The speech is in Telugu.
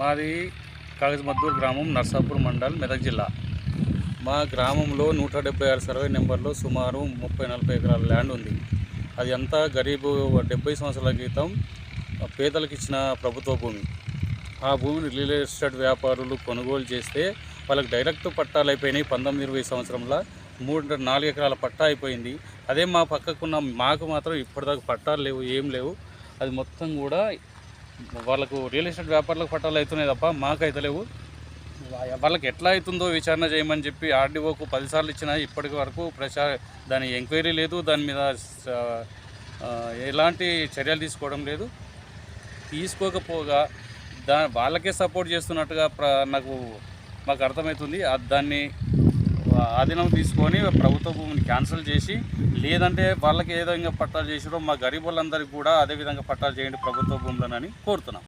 మాది కాగజ్మద్దూర్ గ్రామం నర్సాపూర్ మండల్ మెదక్ జిల్లా. మా గ్రామంలో నూట డెబ్బై ఆరు సర్వే నెంబర్లో సుమారు ముప్పై నలభై ఎకరాల ల్యాండ్ ఉంది. అది అంతా గరీబు డెబ్బై సంవత్సరాల క్రితం పేదలకు ఇచ్చిన ప్రభుత్వ భూమి. ఆ భూమిని రియల్ ఎస్టేట్ వ్యాపారులు కొనుగోలు చేస్తే వాళ్ళకి డైరెక్ట్ పట్టాలు అయిపోయినాయి పంతొమ్మిది ఇరవై సంవత్సరంలో. మూడు నాలుగు ఎకరాల పట్టా అయిపోయింది. అదే మా పక్కకున్న మాకు మాత్రం ఇప్పటిదాకా పట్టాలు లేవు ఏం లేవు. అది మొత్తం కూడా వాళ్ళకు రియల్ ఎస్టేట్ వ్యాపారులకు పట్టాలు అవుతున్నాయి తప్ప మాకు అయితే లేవు. వాళ్ళకి ఎట్లా అవుతుందో విచారణ చేయమని చెప్పి ఆర్డీఓకు పదిసార్లు ఇచ్చినా ఇప్పటి వరకు ప్రచార దాని ఎంక్వైరీ లేదు. దాని మీద ఎలాంటి చర్యలు తీసుకోవడం లేదు. తీసుకోకపోగా దా వాళ్ళకే సపోర్ట్ చేస్తున్నట్టుగా ప్ర నాకు మాకు అర్థమవుతుంది. దాన్ని ఆధీనం తీసుకొని ప్రభుత్వ భూమిని క్యాన్సిల్ చేసి లేదంటే వాళ్ళకి ఏ విధంగా పట్టాలు చేసిరో మా గరీబ్ వాళ్ళందరికీ కూడా అదే విధంగా పట్టాలు చేయండి ప్రభుత్వ భూములనని కోరుతున్నాం.